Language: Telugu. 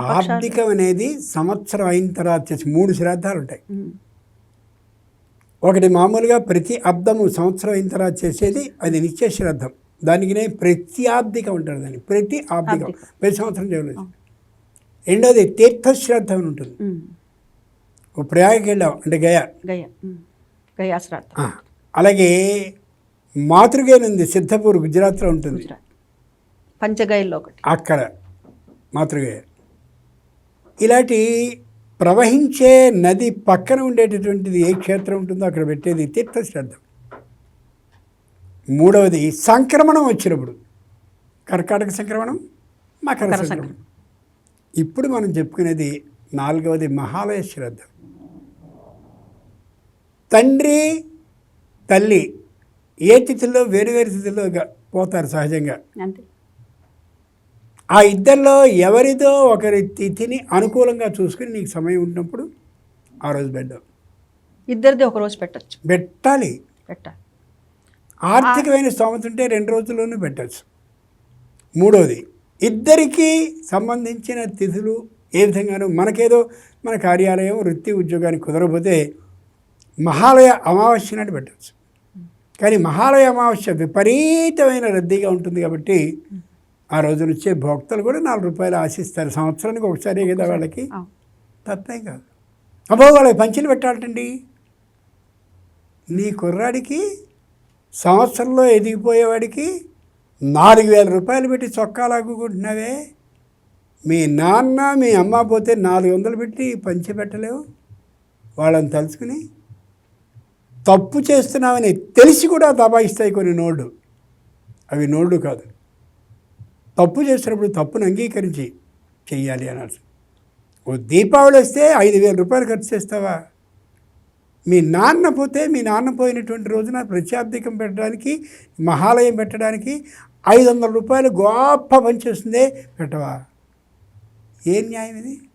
ఆర్థికం అనేది సంవత్సరం అయిన తర్వాత చేసి మూడు శ్రాద్ధాలు ఉంటాయి ఒకటి మామూలుగా ప్రతి అబ్దము సంవత్సరం అయిన తర్వాత చేసేది అది నిత్య శ్రద్ధం. దానికినే ప్రతి ఆబ్దికం ఉంటారు దాన్ని. ప్రతి ఆబ్దికం ఆబ్దికం. ప్రతి సంవత్సరం చేయలేదు రెండోది తీర్థశ్రాద్ధం అని ఉంటుంది. ఓ ప్రయాగకి వెళ్ళాం అంటే గయా. అలాగే మాతృగేన్ ఉంది సిద్ధపూర్ గుజరాత్లో ఉంటుంది. గుజరాత్. పంచగయల్లో ఒకటి. అక్కడ మాతృగయ. ఇలాంటి ప్రవహించే నది పక్కన ఉండేటటువంటిది ఏ క్షేత్రం ఉంటుందో అక్కడ పెట్టేది తీర్థశ్రాద్ధం. మూడవది సంక్రమణం వచ్చినప్పుడు. కర్కాటక సంక్రమణం మకర సంక్రమణం. ఇప్పుడు మనం చెప్పుకునేది నాలుగవది మహాలయ శ్రద్ధ. తండ్రి తల్లి ఏ తిథిలో వేరు వేరు తిథిలో పోతారు సహజంగా. అంతే. ఆ ఇద్దరిలో ఎవరిదో ఒకరి తిథిని అనుకూలంగా చూసుకుని నీకు సమయం ఉన్నప్పుడు ఆ రోజు పెట్టావు ఇద్దరిది ఒక రోజు పెట్టచ్చు. పెట్టాలి. పెట్టాలి. ఆర్థికమైన స్తోమత ఉంటే రెండు రోజుల్లోనూ పెట్టచ్చు. మూడోది ఇద్దరికీ సంబంధించిన తిథులు ఏ విధంగానూ మనకేదో మన కార్యాలయం వృత్తి ఉద్యోగానికి కుదరకపోతే మహాలయ అమావాస్య నాడు పెట్టచ్చు. కానీ మహాలయ అమావాస్య విపరీతమైన రద్దీగా ఉంటుంది కాబట్టి ఆ రోజు నుంచే భోక్తలు కూడా నాలుగు రూపాయలు ఆశిస్తారు. సంవత్సరానికి ఒకసారి కదా వాళ్ళకి. తప్పేం కాదు. అబ్బో వాళ్ళకి పంచులు పెట్టాలటండి. నీ కుర్రాడికి సంవత్సరంలో ఎదిగిపోయేవాడికి నాలుగు వేల రూపాయలు పెట్టి చొక్కా లాగుకుంటున్నావే మీ నాన్న మీ అమ్మ పోతే నాలుగు వందలు పెట్టి పంచి పెట్టలేవు. వాళ్ళని తలుచుకుని తప్పు చేస్తున్నామని తెలిసి కూడా దబాయిస్తాయి కొన్ని నోళ్ళు. అవి నోళ్ళు కాదు. తప్పు చేసినప్పుడు తప్పును అంగీకరించి చెయ్యాలి అన్నారు ఓ దీపావళి వస్తే ఐదు వేల రూపాయలు ఖర్చు చేస్తావా? మీ నాన్న పోతే మీ నాన్న పోయినటువంటి రోజున ప్రత్యాబ్దికం పెట్టడానికి మహాలయం పెట్టడానికి ఐదు వందల రూపాయలు గొప్ప పనిచేస్తుందే పెట్టవా? ఏం న్యాయం ఇది?